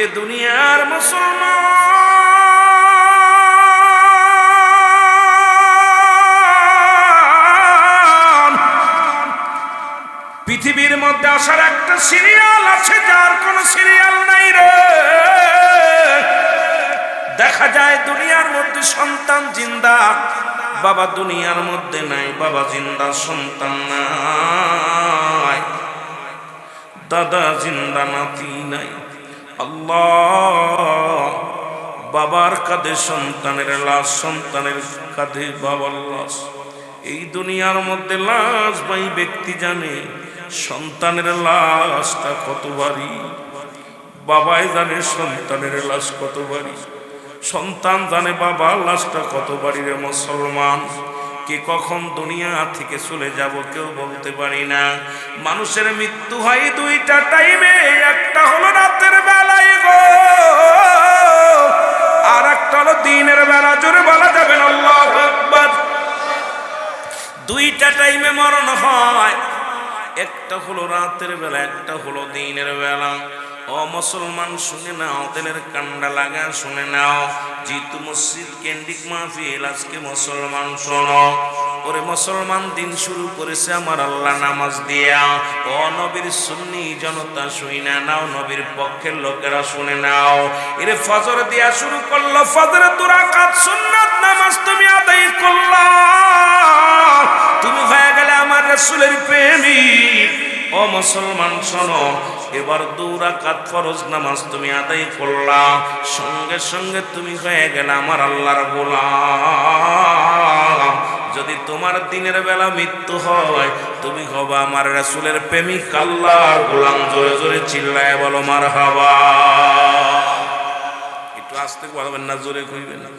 এ দুনিয়ার মুসলমান। পৃথিবীর মধ্যে আসার একটা সিরিয়াল আছে, যার কোন সিরিয়াল নাই রে। দেখা যায় দুনিয়ার মধ্যে সন্তান জিন্দা, বাবা দুনিয়ার মধ্যে নাই, বাবা জিন্দা, সন্তান নাই। দাদা জিন্দা, নাতি নাই। আল্লাহ, বাবার কাঁধে সন্তানের লাশ, সন্তানের কাঁধে বাবার লাশ। এই দুনিয়ার মধ্যে লাশ ভাই ব্যক্তি জানে, সন্তানের লাশটা কত ভারী। বাবাই জানে সন্তানের লাশ কত সন্তান জানে বাবার লাশটা কত রে মুসলমান। কে কখন দুনিয়া থেকে চলে যাব কেউ বলতে পারি না। মানুষের মৃত্যু হয় দুইটা টাইমে একটা হলো রাতের বেলায় গো। আর একটা হলো দিনের বেলা, জোরে বলা যাবে না দুইটা টাইমে মরণ হয়, একটা হলো রাতের বেলা, একটা হলো দিনের বেলা। ও মুসলমান, শুনে নাও, তেলের কান্ডা লাগা, শুনে নাও। জিতু মসজিদ কেন্দ্রিক মাহফিল, আজকে মুসলমান, শোনো। ওরে মুসলমান, দিন শুরু করেছে আমার আল্লাহ নামাজ দিয়া। ও নবীর সুন্নি, জনতা শুই না নাও, নবীর পক্ষের লোকেরা শুনে নাও। এরে ফজর দিয়া শুরু করল ফজরে তোরা কাজ সুন্নাত নামাজ তুমি আদায় করলা। তুমি হয়ে গেলে আমার রাসূলের প্রেমিক। ও মুসলমান, শোনো, এবার দৌরাকাত ফরজ নামাজ তুমি আদায় করলা, সঙ্গে সঙ্গে তুমি হয়ে গেলে আমার আল্লাহর গোলাম। যদি তোমার দিনের বেলা মৃত্যু হয়, তুমি হবা আমার রাসূলের প্রেমিক, আল্লাহর গোলাম। জোরে জোরে চিল্লায় বলো মার হাবা একটু আস্তে বলবেন না, জোরে কইবেন না।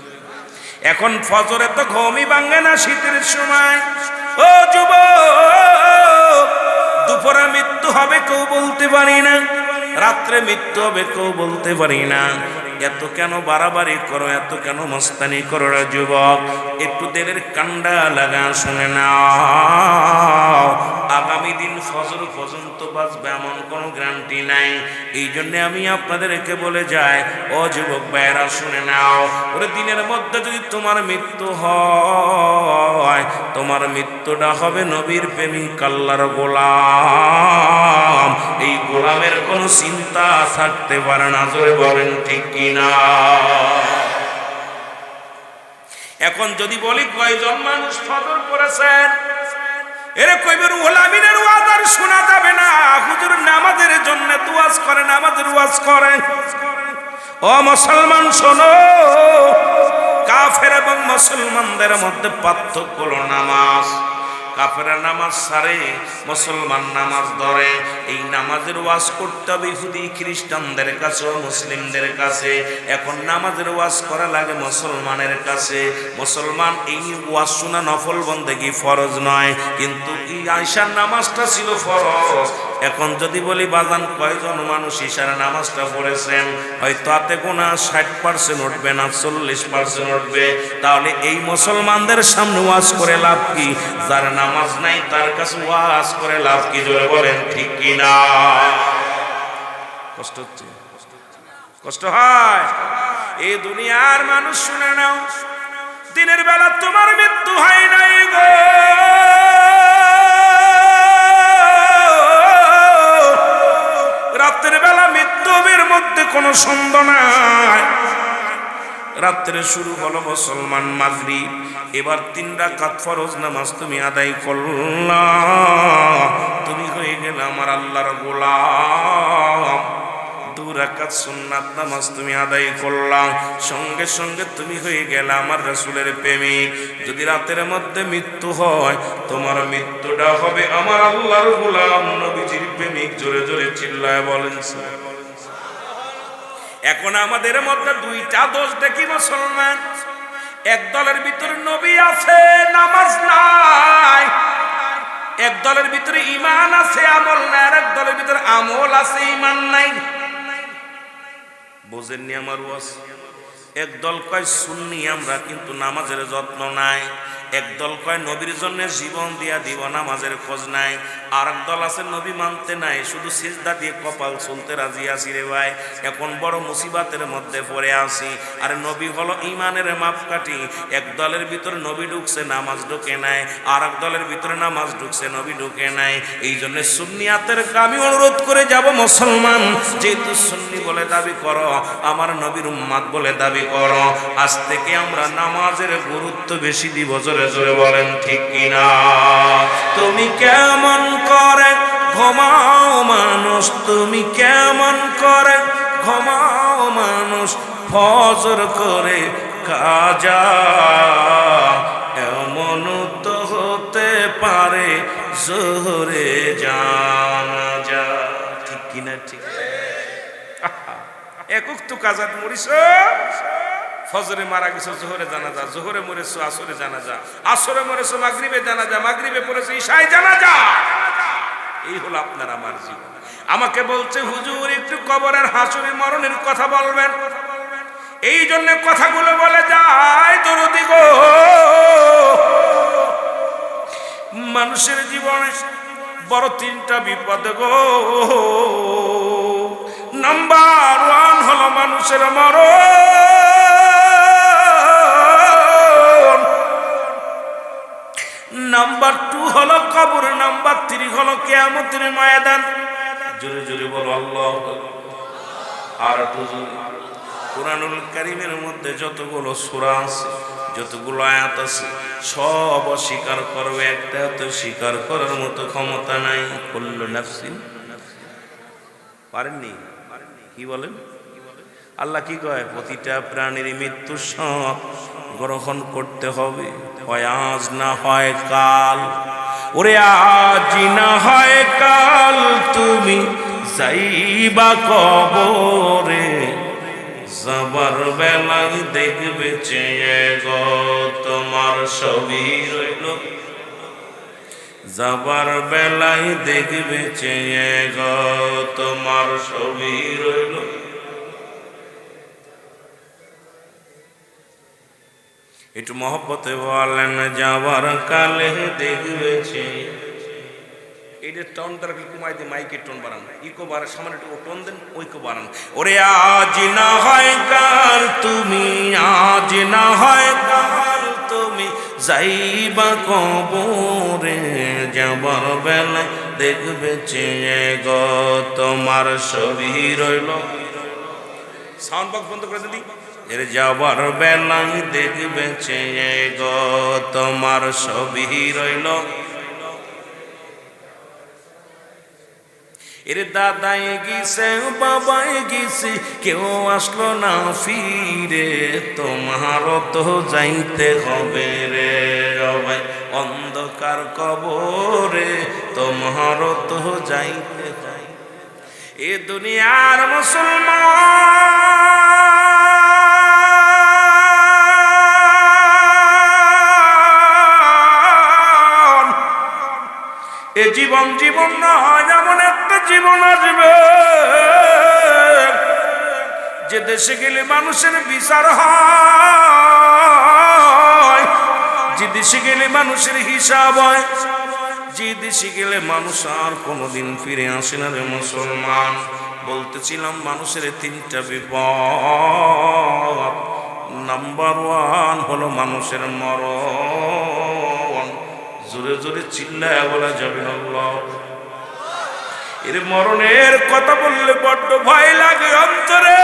এখন ফজরে তো ঘুমই ভাঙে না শীতের সময়। ও যুব দুপুরে মৃত্যু হবে কেউ বলতে পারি না রাত্রে মৃত্যু হবে কেউ বলতে পারি না। এত কেন বাড়াবাড়ি করো, এত কেন মস্তানি করো যুবক? একটু দেরের কান্ডা লাগা শুনে নাও। আগামী দিন ফজর পর্যন্ত বাঁচবে এমন কোনো গ্যারান্টি নাই। এই জন্য আমি আপনাদেরকে বলে যাই, ও যুবক ভাইয়েরা, শুনে নাও। ওরে দিনের মধ্যে যদি তোমার মৃত্যু হয়, তোমার মৃত্যুটা হবে নবীর প্রেমিক আল্লাহর গোলাম। এই গোলামের কোনো চিন্তা থাকতে পারে না, জোরে বলেন ঠিক এখন যদি বলি কয়জন মানুষ ফজর করেছেন এরে কইবে রুহুল আমিনের ওয়াজ আর শোনা যাবে না। হুজুর নামাজের জন্য দুয়াজ করে, নামাজের ওয়াজ করে। ও মুসলমান, শোনো, কাফের এবং মুসলমানদের মধ্যে পার্থক্য নামাজ। কাফেরা নামাজ সারে, মুসলমান নামাজ ধরে। এই নামাজের ওয়াজ করতে হবে ইহুদি খ্রিস্টানদের কাছে, মুসলিমদের কাছে। এখন নামাজের ওয়াজ করা লাগে মুসলমানের কাছে। মুসলমান এই ওয়াজ শোনা নফল বন্দেগি ফরজ নয়, কিন্তু এই আয়সার নামাজটা ছিল ফরজ? এখন যদি বলি, বাজান, কয়জন মানুষ ইশারা নামাজটা পড়েছেন? হয়তো হাতে গোনা ষাট পার্সেন্ট উঠবে না, চল্লিশ পার্সেন্ট উঠবে। তাহলে এই মুসলমানদের সামনে ওয়াজ করে লাভ কি? যার নামাজ নাই, তার কাছে ওয়াজ করে লাভ কি? জোরে বলেন, ঠিক কি না? কষ্ট হচ্ছে? কষ্ট হয়? এই দুনিয়ার মানুষ শুনে নাও, দিনের বেলা তোমার মৃত্যু হয় নাই গো। রাতের বেলা মৃত্যুবীর মধ্যে কোনো সন্দেহ নাই। রাত্রে শুরু হলো মুসলমান মাগরি এবার তিন রাকাত ফরজ নামাজ তুমি আদায় করলা। তুমি হয়ে গেলে আমার আল্লাহর গোলাম। রাকাত, সুন্নাত, নামাজ তুমি আদায় করলাম। সঙ্গে সঙ্গে তুমি হয়ে গেলে আমার রাসূলের প্রেমিক। যদি রাতের মধ্যে মৃত্যু হয়, তোমার মৃত্যুটা হবে আমার আল্লাহর গোলাম নবীজির প্রেমিক। জোরে জোরে চিল্লায় বলেন এখন আমাদের মধ্যে দুইটা দোষ দেখি মুসলমান। এক দলের ভিতরে নবী আছে, নামাজ নাই। এক দলের ভিতরে ইমান আছে, আমল নাই। আর এক দলের ভিতরে আমল আছে ইমান নাই। বোঝেননি আমার ওয়াজ। একদল কয় শুননি আমরা কিন্তু নামাজের যত্ন নাই। একদল কয়, নবীর জন্য জীবন দিয়া দিব, নামাজের খোঁজ নাই। আর দল আছে, নবী মানতে নাই, শুধু সিজদা দিয়ে কপাল চলতে রাজি আছি রে ভাই। এখন বড় মুসিবাতের মধ্যে পড়ে আসি আর নবী হলো ইমানের মাপকাঠি। এক দলের ভিতরে নবী ঢুকছে, নামাজ ঢুকে নাই। আর এক দলের ভিতরে নামাজ ঢুকছে, নবী ঢুকে নাই। এই জন্য সুন্নিয়াতের আমি অনুরোধ করে যাব মুসলমান। যেহেতু সুন্নি বলে দাবি করো, আমার নবীর উম্মাদ বলে দাবি করো, আজ থেকে আমরা নামাজের গুরুত্ব বেশি দিব, জোরে জোরে জোরে বলেন, ঠিক কিনা? তুমি কেমন করে? ঘুমাও মানুষ, তুমি কেমন করে? ঘুমাও মানুষ, ফজর করে কাজা। এমন তো হতে পারে জোরে জানা যা ঠিক কিনা, ঠিক? একক তো কাজাত মরিস। ফজরে মারা গেছে, জোহরে জানা যা জোহরে মরেছো, আসরে জানা যা আসরে মরেছো, মাগরিবে জানা যা মাগরিবে পড়েছো, ঈশায় জানা যা এই হলো আপনার আমার জীবন। আমাকে বলছে, হুজুর, একটু কবরের হাসুরে মরণের কথা বলবেন। এই জন্য কথাগুলো বলে যায়, দরদি গো। মানুষের জীবনে বড় তিনটা বিপদ গো। নাম্বার ওয়ান হলো মানুষের মরণ। নাম্বার টু হলো কবর নাম্বার থ্রি হলো কেয়ামতের ময়দান। জোরে জোরে বলো, আল্লাহ আর কোরআনুল কারিমের মধ্যে যতগুলো সূরা আছে, যতগুলো আয়াত আছে, সব অস্বীকার করবে একটা তো স্বীকার করার মতো ক্ষমতা নাই। কুল্লু নাফসিন। পারেননি? কি বলেন? আল্লাহ কি কয়? প্রতিটা প্রাণীর মৃত্যু সব গ্রহণ করতে হবে। হয় আজ না হয় কাল। ওরে আজ না হয় কাল তুমি যাইবা কবরে। যাবার বেলায় দেখবে চেয়ে গো তোমার ছবি রইল। যাবার বেলায় দেখবে চেয়ে গো তোমার ছবি রইল। একটু মহব্বতে বলেন যাবার কালে দেখবে চেয়ে এইটা টোন দ্বারা কি কমাই দিয়ে মাইকের টোন বাড়ান? ইকো বাড়ান, সামান্য একটু টোন দেন, ওইকো বাড়ান। ওরে আজ না হয় কাল তুমি, আজ না হয় কাল তুমি, যাইবা কবরে যাবার বেলায় দেখবে চেয়ে গো, তোমার ছবি রইল সাউন্ড বক্স বন্ধ করে দিলি। এর যাবার বেলায় দেখবে চেয়ে গো, তোমার ছবি রইল। এর দাদাই গিয়েছে, বাবাই গিয়েছে, কেউ আসলো না ফিরে, তোমার তো যাইতে হবে রে রবাই অন্ধকার কবরে তোমার তো যাইতে যাই এ দুনিয়ার মুসলমান এ জীবন জীবন নয়, এমন একটা জীবন আসবে। যে দেশে গেলে মানুষের বিচার হয়, যে দেশে গেলে মানুষের হিসাব হয়, যে দেশে গেলে মানুষ আর কোনোদিন ফিরে আসে না রে মুসলমান। বলতেছিলাম মানুষের তিনটা বিপদ। নাম্বার ওয়ান হলো মানুষের মরণ। জোরে জোরে চিল্লায় বলা যাবে আল্লাহ। এর মরণের কথা বললে বড্ড ভয় লাগে অন্তরে।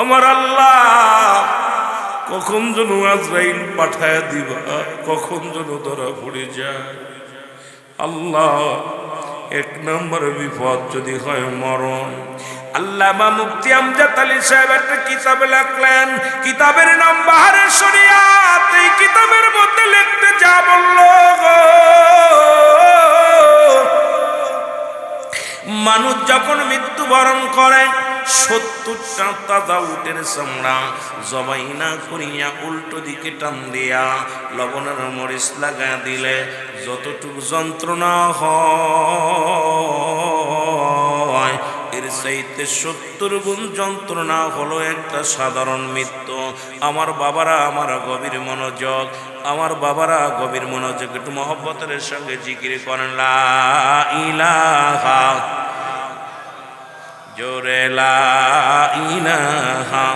আমার আল্লাহ, কখন যেন আজরাইল পাঠায় দিবা, কখন যেন ধরা পড়ে যায়। আল্লাহ, এক নম্বর বিপদ যদি হয় মরণ। আল্লাহ বা মুক্তি আমজাদ আলী সাহেব একটা কিতাবে লিখলেন। কিতাবের নাম বাহারের শরিয়াত এই কিতাবের মধ্যে লিখতে যা বলল মানুষ যখন মৃত্যুবরণ করে তাজা উটের চামড়া উল্টো দিকে টান দিয়া লবণের মরিচ লাগা দিলে যতটুকু যন্ত্রণা হয় চাইতে সত্তর গুণ যন্ত্রণা হলো একটা সাধারণ মৃত্যু। আমার বাবারা আমার গভীর মনোযোগ, আমার বাবারা গভীর মনোযোগ, একটু মহব্বতের সঙ্গে জিকির করেন, লা জোরে লা ইলাহা।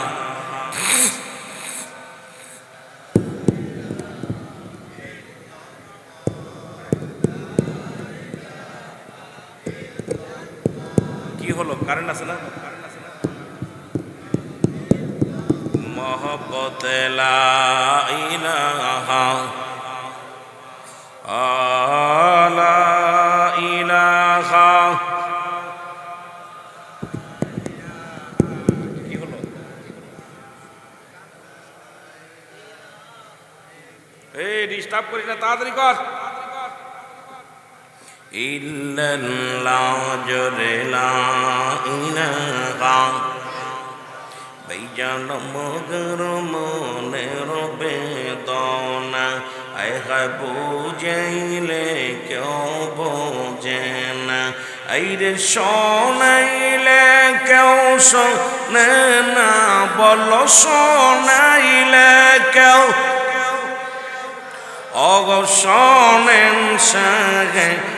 কি হলো? কারেন্ট আছে না? মহব্বত ইলাহা আলা ইলাহা। এই ডিস্টার্ব করিস না, তাড়াতাড়ি কর। ইল্লাল্লাহ জোরে লা ইলাহা বেজান মগর মনের বেদনা আয় হায় বুঝাইলে কেউ বোঝে না। আইরে শোনাইলে কেউ শোনে না। বল শোনাইলে কেউ। অগসনেন সাগে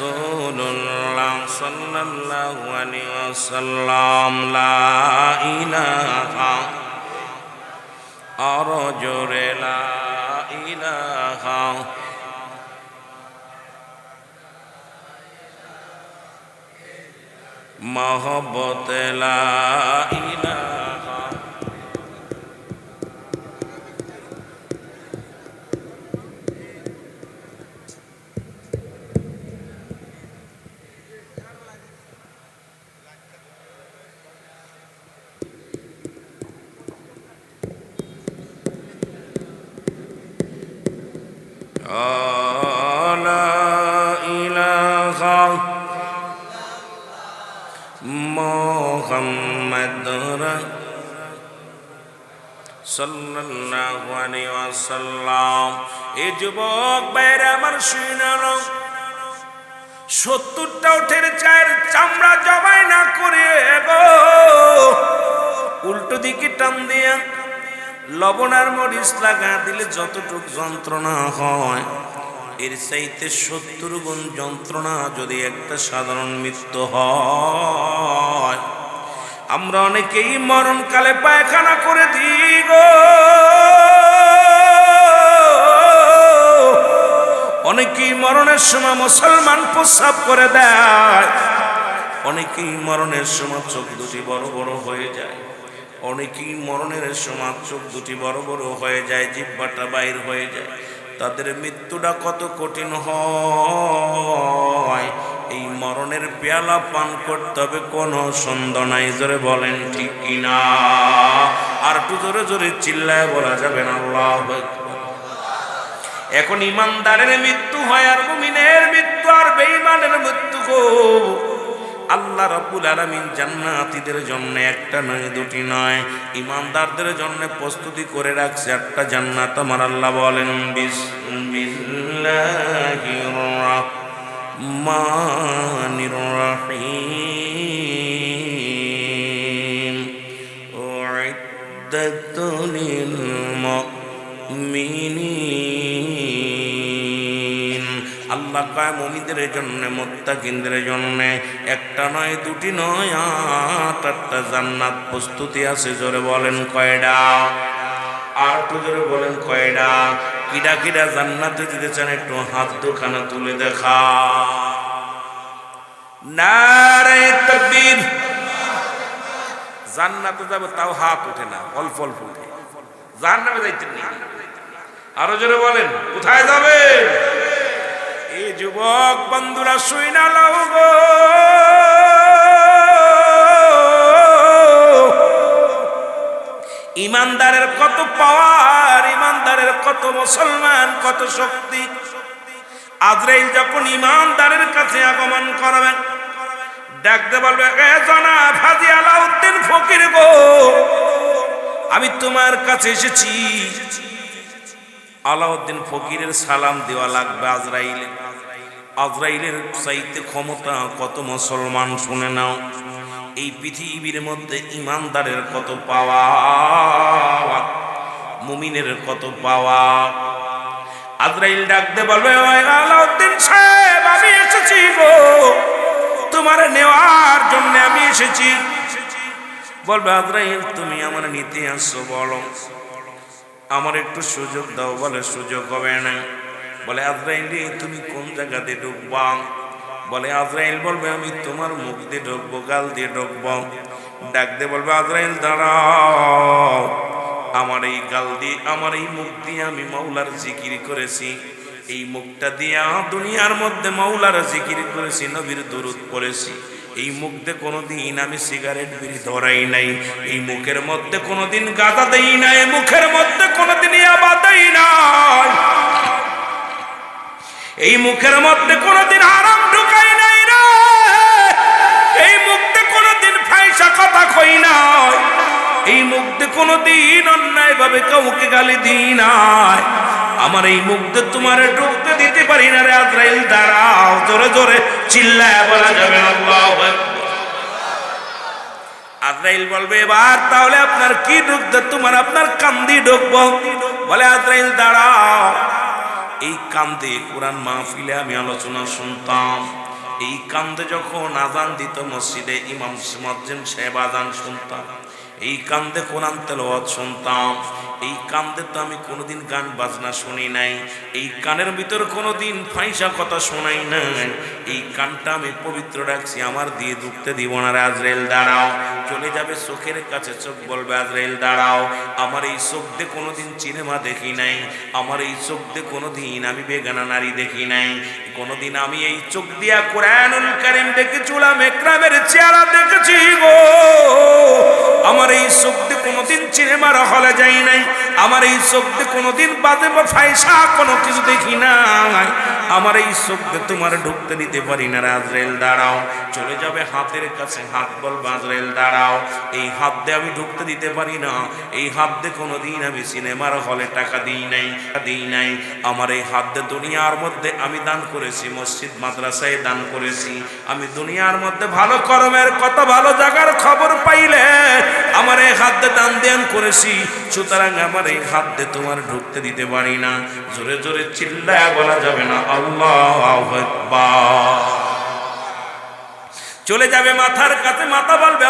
রাসূলুল্লাহ সাল্লাল্লাহু আলাইহি ওয়াসাল্লাম লা ইলাহা আর জোরে লা ইলাহা মহব্বত লা ইলাহা لا إله محمد সাল্লাল্লাহু আলাইহি ওয়াসাল্লাম এই যুবক বাইরে আমার শুনাল সত্তরটা উঠের চায়ের চামড়া জবাই না করে গো উল্টো দিকে টান দিয়া লবণ আর মরিচ লাগা দিলে যতটুক যন্ত্রণা হয়। এর চাইতে সত্তর গুণ যন্ত্রণা যদি একটা সাধারণ মৃত্যু হয়। আমরা অনেকেই মরণকালে পায়খানা করে দিই গো। অনেকেই মরণের সময় মুসলমান প্রস্রাব করে দেয়। অনেকেই মরণের সময় চোখ দুটি বড় বড় হয়ে যায়। অনেকেই মরণের সময় চোখ দুটি বড় বড় হয়ে যায় জিব্বাটা বাইর হয়ে যায়। তাদের মৃত্যুটা কত কঠিন হয়? এই মরণের পেয়ালা পান করতে হবে, কোনো সন্দেহ নাই। জোরে বলেন, ঠিক কিনা? আর একটু জোরে জোরে চিল্লায় বলা যাবে না, আল্লাহ। এখন ইমানদারের মৃত্যু হয় আর মুমিনের মৃত্যু, আর বেঈমানের মৃত্যু গো। আল্লাহ রাব্বুল আলামিন জান্নাতিদের জন্য একটা নয়, দুটি নয়। ইমানদারদের জন্য প্রস্তুতি করে রাখছে একটা জান্নাত, আমার আল্লাহ বলেন লিল আল্লাহ কয় মমিদের জন্য, মোত্তাকিনদের জন্যে। একটা নয়, দুটি নয়, আট, আটটা জান্নাত প্রস্তুতি আছে, জোরে বলেন কয়ডা? একটু জোরে বলেন কয়ডা? কিডা কিডা জান্নাতে দিতে চান একটু হাত দুখানা তুলে দেখা। জান্নাতে যাবে, তাও হাত ওঠে না, অল্প অল্প উঠে। জান্নাতে যাইতে নেই আরও জোরে বলেন, কোথায় যাবে যুবক বন্ধুরা, শুই না লও ইমানদারের কত পাওয়ার, ইমানদারের কত মুসলমান, কত শক্তি। আজরাইল যখন ইমানদারের কাছে আগমন করবেন ডাকতে বলবে, "এ জনাব হাজি আলাউদ্দিন ফকির গো, আমি তোমার কাছে এসেছি। আলাউদ্দিন ফকিরের সালাম দেওয়া লাগবে আজরাইলে আজরাইলের চাইতে ক্ষমতা কত মুসলমান শুনে নাও। এই পৃথিবীর মধ্যে ইমানদারের কত পাওয়া, মুমিনের কত পাওয়া। আজরাইল ডাকতে বলবে আলাউদ্দিন সাহেব, আমি এসেছি গো। তোমার নেওয়ার জন্য আমি এসেছি। বলবে, আজরাইল, তুমি আমার নিতে আসছো বলো। আমার একটু সুযোগ দাও, বলে সুযোগ হবে না। বলে আজরাইল রে, তুমি কোন জায়গাতে ঢুকবা বলে আজরাইল বলবে আমি তোমার মুখ দিয়ে ঢুকবো গাল দিয়ে ঢুকবো ডাক দিয়ে বলবে আজরাইল দাঁড়াও। আমার এই গাল দিয়ে আমার এই মুখ দিয়ে আমি মৌলার জিকির করেছি। এই মুখটা দিয়া দুনিয়ার মধ্যে মৌলার জিকির করেছি নবীর দরুদ পড়েছি। এই মুখ দিয়ে কোনোদিন আমি সিগারেট বিড়ি ধরাই নাই। এই মুখের মধ্যে কোনোদিন গাঁদা দেই নাই মুখের মধ্যে কোনোদিন দেই নাই। মুখের মধ্যে কোনোদিন আরাম ঢুকাই নাই রে। এই মুখতে কোনোদিন ফাইসা কথা কই নাই। এই মুখতে কোনোদিন অন্যায় ভাবে কাউকে গালি দিই নাই। আমার এই মুখতে তোমার ঢুকতে দিতে পারি না রে আজরাইল, দাঁড়াও, জোরে জোরে চিল্লায় বলা যাবে আল্লাহু আকবার। আজরাইল বলবে, এবার তাহলে আপনার কি ঢুকতে তোমার আপনার কান্দি ঢুকবো। বলে আজরাইল, দাঁড়াও। এই কান্দে কোরআন মাহফিলে আমি আলোচনা শুনতাম। এই কান্দে যখন আজান দিত মসজিদে ইমাম সাহেব আজান শুনতাম। এই কান্দে কোরআন তেলাওয়াত শুনতাম, এই কান্দে তো আমি কোনোদিন গান বাজনা শুনি নাই, এই কানের ভিতর কোনোদিন ফাইসা কথা শোনাই নাই, এই কানটা আমি পবিত্র রাখছি, আমার দিয়ে দুঃখতে দিব না আজরেল দাঁড়াও, চলে যাবে চোখের কাছে, চোখ বলবে আজরেল দাঁড়াও, আমার এই চোখ দিয়ে কোনোদিন সিনেমা দেখি নাই, আমার এই চোখ দিয়ে কোনোদিন আমি বেগানা নারী দেখি নাই, কোনোদিন আমি এই চোখ দিয়া কোরআনুল কারিম দেখেছিলাম একরামের চেহারা দেখেছি গো। আমার এই চোখ দিয়ে কোনোদিন সিনেমার হলে যাই নাই। আমার এই চোখ দিয়ে কোনোদিন বাদে বা ফাইসা কোনো কিছু দেখি নাই। আমার এই চোখ দিয়ে তোমার ঢুকতে দিতে পারি না রাজরেল দাঁড়াও। চলে যাবে হাতের কাছে, হাত বল বাজরেল দাঁড়াও। এই হাত দিয়ে আমি ঢুকতে দিতে পারি না। এই হাত দিয়ে কোনোদিন আমি সিনেমার হলে টাকা দিই নাই দিই নাই। আমার এই হাত দিয়ে দুনিয়ার মধ্যে আমি দান করেছি, মসজিদ, মাদ্রাসায় দান করেছি। আমি দুনিয়ার মধ্যে ভালো কর্মের কত ভালো জায়গার খবর পাইলে আমার এই হাত দিয়ে দান দেন করেছি, সুতরাং আমার এই হাত দিয়ে তোমার ঢুকতে দিতে পারি না। জোরে জোরে চিল্লায় বলা যাবে না, আল্লাহ চলে যাবে মাথার কাছে, মাথা বলবে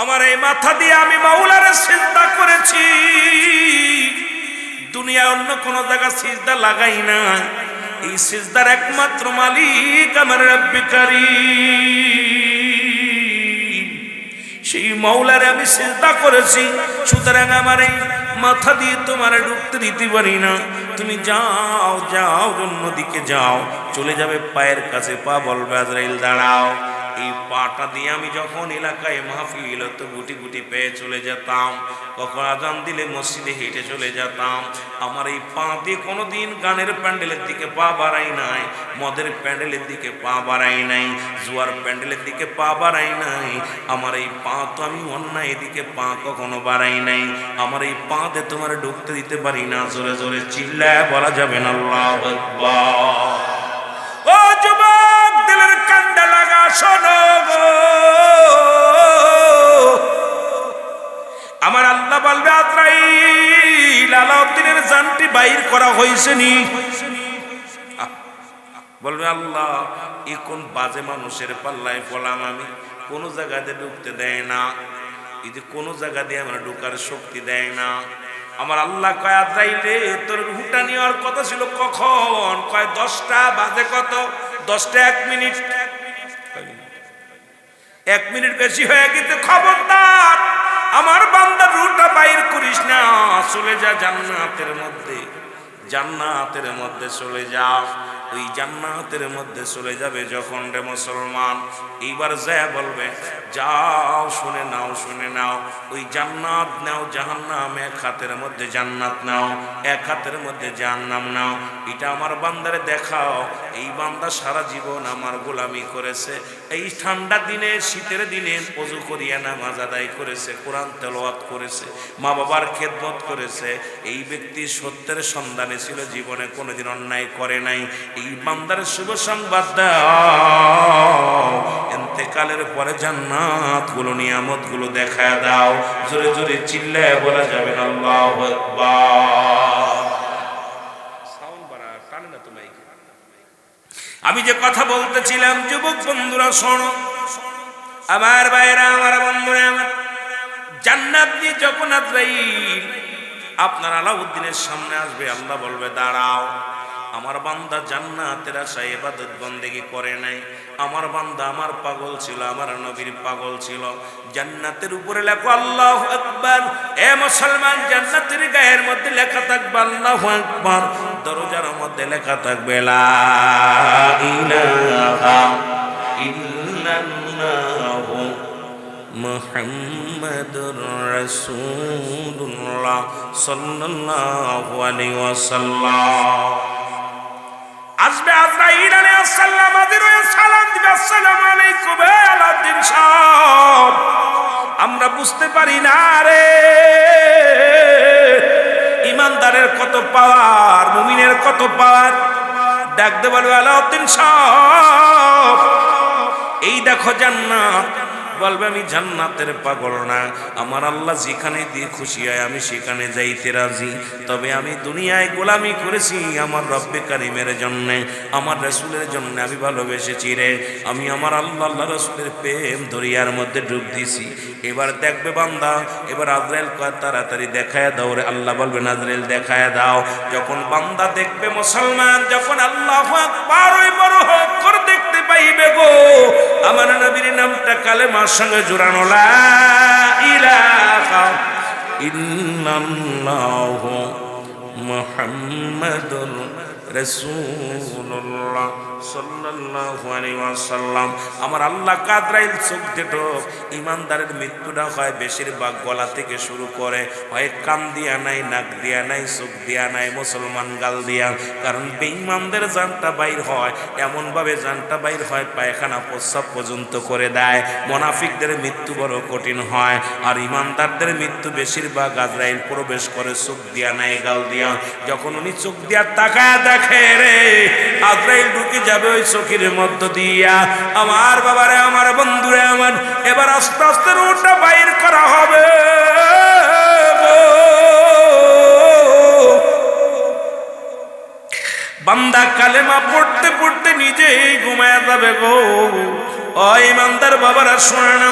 আমার এই মাথা দিয়ে আমি মাওলারে চিন্তা করেছি। দুনিয়া অন্য কোন জায়গা সিজদা লাগাই না। এই সিজদার একমাত্র মালিক আমার রব্বিকারী সেই মৌলারে আমি চিন্তা করেছি, সুতরাং আমার এই মাথা দিয়ে তোমার ঢুকতে দিতে পারি না। তুমি যাও যাও অন্যদিকে যাও, চলে যাবে পায়ের কাছে, পা বলবে, আজরাইল, দাঁড়াও। এই পাটা দিয়ে আমি যখন এলাকায় মাহফিল তো গুটি গুটি পেয়ে চলে যেতাম, কখন আজান দিলে মসজিদে হেঁটে চলে যেতাম, আমার এই পা দিয়ে কোনোদিন গানের প্যান্ডেলের দিকে পা বাড়াই নাই, মদের প্যান্ডেলের দিকে পা বাড়াই নাই, জুয়ার প্যান্ডেলের দিকে পা বাড়াই নাই, আমার এই পা তো আমি অন্যায় দিকে পা কখনো বাড়াই নাই, আমার এই পা দিয়ে তোমার ঢুকতে দিতে পারি না, জোরে জোরে চিল্লায় বলা যাবে না, আল্লাহ আমার আল্লাহ বলবে, আজরাইল আলাউদ্দিনের জানটি বাইর করা হয়েছে নি। বলবে, আল্লাহ, এ কোন বাজে মানুষের পাল্লায় পড়লাম আমি। কোন জায়গাতে ঢুকতে দেয় না। এই যে কোনো জায়গা দিয়ে আমরা ঢোকার শক্তি দেয় না। আমার আল্লাহ কয়, আজরাইলে, তোর হুটা নেওয়ার কথা ছিল কখন? কয়, দশটা বাজে কত? দশটা এক মিনিট। এক মিনিট বেশি হয়ে গেছে, খবরদার। আমার বান্দার রুটা বাইর করিস না, চলে যা জান্নাতের মধ্যে। জান্নাতের মধ্যে চলে যা। ওই জান্নাতের মধ্যে চলে যাবে যখন রে মুসলমান। এইবার যা বলবে, যাও, শুনে নাও শুনে নাও। ওই জান্নাত নাও, জাহান্নাম, এক হাতের মধ্যে জান্নাত নাও, এক হাতের মধ্যে জাহান্নাম নাও। এটা আমার বান্দারে দেখাও। এই বান্দা সারা জীবন আমার গোলামি করেছে। এই ঠান্ডা দিনে, শীতের দিনে অজু করিয়া নামাজ আদায় করেছে, কোরআন তেলাওয়াত করেছে, মা বাবার খেদমত করেছে। এই ব্যক্তি সত্যের সন্ধানে ছিল, জীবনে কোনোদিন অন্যায় করে নাই। এই বান্দার শুভ সংবাদ দাও। এতেকালের পরে জান্নাতগুলো নিয়ামতগুলো দেখা দাও। জোরে জোরে চিল্লায় বলা যাবে না, আল্লাহু আকবার সাউন্ড বাড়া টানে না তুমি আমি যে কথা বলতেছিলাম, যুবক বন্ধুরা, শোনো। আমার ভাইরা আমার বন্ধুরা, আমার জান্নাত দিয়ে জগন্নাথ আজরাইল আপনার আলাউদ্দিনের সামনে আসবে, আল্লাহ বলবে, দাঁড়াও। আমার বান্দা জান্নাতেরা সাহেবাদ বন্দেগি করে নাই। আমার বান্দা, আমার পাগল ছিল, আমার নবীর পাগল ছিল। জান্নাতের উপরে লেখো, আল্লাহ আকবার। এ মুসলমান, জান্নাতের গায়ের মধ্যে লেখা থাকবে, আল্লাহ আকবার। দরজার মধ্যে লেখা থাকবে মুহাম্মাদুর রাসূলুল্লাহ সাল্লাল্লাহু আলাইহি ওয়াসাল্লাম। আসবে আজরাইল আলাইহিস বুঝতে পারি না রে। ইমানদারের কত পাওয়ার, মুমিনের কত পাওয়ার? ডাক বলবে, আলাউদ্দিন সাহ এই দেখো জান্নাত। বলবে, আমি জান্নাতের পাগল না। আমার আল্লাহ যেখানে দিয়ে খুশি হয়, আমি সেখানে যাইতে রাজি। তবে আমি দুনিয়ায় গোলামি করেছি আমার রব্বে কারিমের জন্যে, আমার রসুলের জন্য আমি ভালোবেসেছি রে। আমি আমার আল্লাহ আল্লাহ রসুলের প্রেম দরিয়ার মধ্যে ডুব দিছি এবার দেখবে বান্দা, এবার আজরাইল তাড়াতাড়ি দেখায় দাও রে। আল্লাহ বলবে আজরাইল, দেখায় দাও। যখন বান্দা দেখবে মুসলমান, যখন আল্লাহ বড় হক করে দেখতে পাইবে গো আমার নবীর নামটা কালেমার সঙ্গে জোরানো ইন্নাল্লাহু মুহাম্মাদুর রাসূলুল্লাহ সাল্লাল্লাহু আলাইহি ওয়াসাল্লাম। আমার আল্লাহ কাদরাইল চোখ দেটো ইমানদারের মৃত্যুটা হয় বেশিরভাগ গলা থেকে শুরু করে, হয় কান দিয়া নাই, নাক দিয়া নাই, চোখ দিয়া নাই, মুসলমান গাল দিয়া। কারণ বেঈমানদের জানটা বাইর হয়, এমনভাবে জানটা বাইর হয় পায়খানা প্রস্রাব পর্যন্ত করে দেয়। মোনাফিকদের মৃত্যু বড় কঠিন হয়, আর ইমানদারদের মৃত্যু বেশিরভাগ আজরাইল প্রবেশ করে চোখ দিয়া নাই, গাল দিয়া। যখন উনি চোখ দিয়া তাকায় দেখে রে। আজরাইল আমার বাবারে, আমার বন্ধুরে, আমার এবার আস্তে আস্তে বাইর করা হবে। বান্দা কালেমা পড়তে পড়তে নিজেই ঘুমায় যাবে গো। ইমানদার বাবারা শোনে না।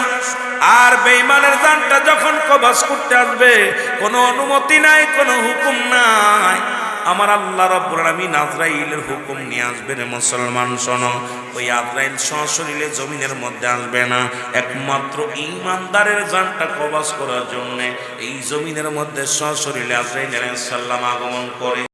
আর বেইমানের জানটা যখন কবাস করতে আসবে, কোনো অনুমতি নাই, কোনো হুকুম নাই। আমার আল্লাহ রব্বুল আলামিন আজরাইলের হুকুম নিয়ে আসবেন মুসলমান, শোনো। ওই আজরাইল সশরীরে জমিনের মধ্যে আসবে না। একমাত্র ইমানদারের জানটা কবাস করার জন্যে এই জমিনের মধ্যে সশরীরে আজরাইল আলাইহিস সালাম আগমন করে।